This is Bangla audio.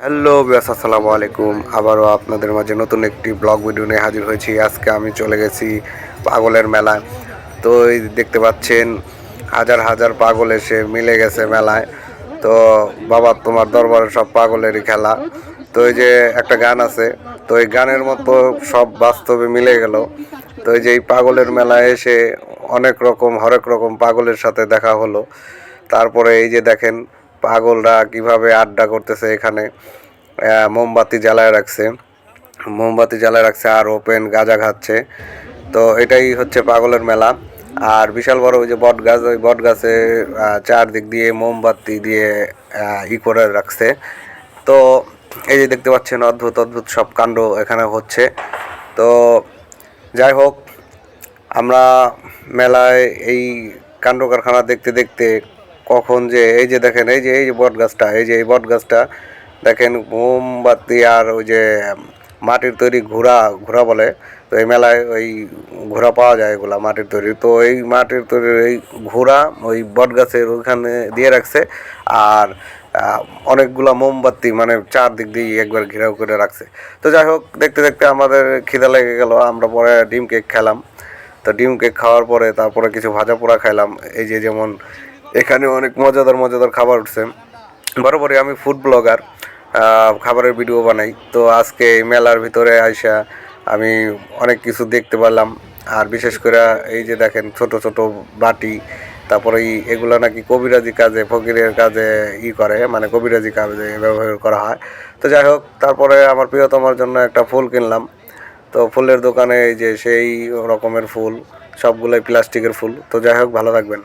হ্যালো বিয়াস আসসালামু আলাইকুম। আবারও আপনাদের মাঝে নতুন একটি ব্লগ ভিডিও নিয়ে হাজির হয়েছি। আজকে আমি চলে গেছি পাগলের মেলায়। তো এই দেখতে পাচ্ছেন, হাজার হাজার পাগল এসে মিলে গেছে মেলায়। তো বাবা, তোমার দরবারে সব পাগলেরই খেলা। তো এই যে একটা গান আছে, তো এই গানের মতো সব বাস্তবে মিলে গেল। তো এই যে এই পাগলের মেলায় এসে অনেক রকম, হরেক রকম পাগলের সাথে দেখা হলো। তারপরে এই যে দেখেন পাগলরা কীভাবে আড্ডা করতেছে এখানে মোমবাতি জ্বালায় রাখছে। মোমবাতি জ্বালায় রাখছে আর ওপেন গাঁজা খাচ্ছে। তো এটাই হচ্ছে পাগলের মেলা। আর বিশাল বড় ওই যে বট গাছ, ওই বট গাছে চারদিক দিয়ে মোমবাতি দিয়ে ই করে রাখছে। তো এই যে দেখতে পাচ্ছেন অদ্ভুত অদ্ভুত সব কাণ্ড এখানে হচ্ছে। তো যাই হোক, আমরা মেলায় এই কাণ্ড কারখানা দেখতে দেখতে কখন যে, এই যে দেখেন, এই যে এই যে বট গাছটা, এই যে, এই বট গাছটা, দেখেন মোমবাতি আর ওই যে, মাটির তৈরি ঘোড়া ঘোড়া বলে, তো এই মেলায় ওই ঘোড়া পাওয়া যায় এগুলা মাটির তৈরি। তো এই মাটির তৈরি, এই ঘোড়া ওই বট গাছের ওখানে দিয়ে রাখছে আর অনেকগুলা মোমবাতি মানে চারদিক দিয়ে একবার ঘেরাও করে রাখছে। তো যাই হোক, দেখতে দেখতে আমাদের খিদা লেগে গেল, আমরা পরে ডিম কেক খেলাম। তো ডিম কেক খাওয়ার পরে তারপরে কিছু ভাজা পোড়া খাইলাম। এই যে যেমন এখানে অনেক মজাদার মজাদার খাবার উঠছে। বরাবরই আমি ফুড ব্লগার খাবারের ভিডিও বানাই। তো আজকে এই মেলার ভিতরে আইসা আমি অনেক কিছু দেখতে পারলাম। আর বিশেষ করে এই যে দেখেন ছোট ছোট বাটি, তারপরে এগুলো নাকি কবিরাজি কাজে, ফকিরের কাজে ই করে মানে কবিরাজি কাজে ব্যবহার করা হয়। তো যাই হোক, তারপরে আমার প্রিয়তমার জন্য একটা ফুল কিনলাম। তো ফুলের দোকানে এই যে সেই রকমের ফুল, সবগুলোই প্লাস্টিকের ফুল। তো যাই হোক, ভালো থাকবেন।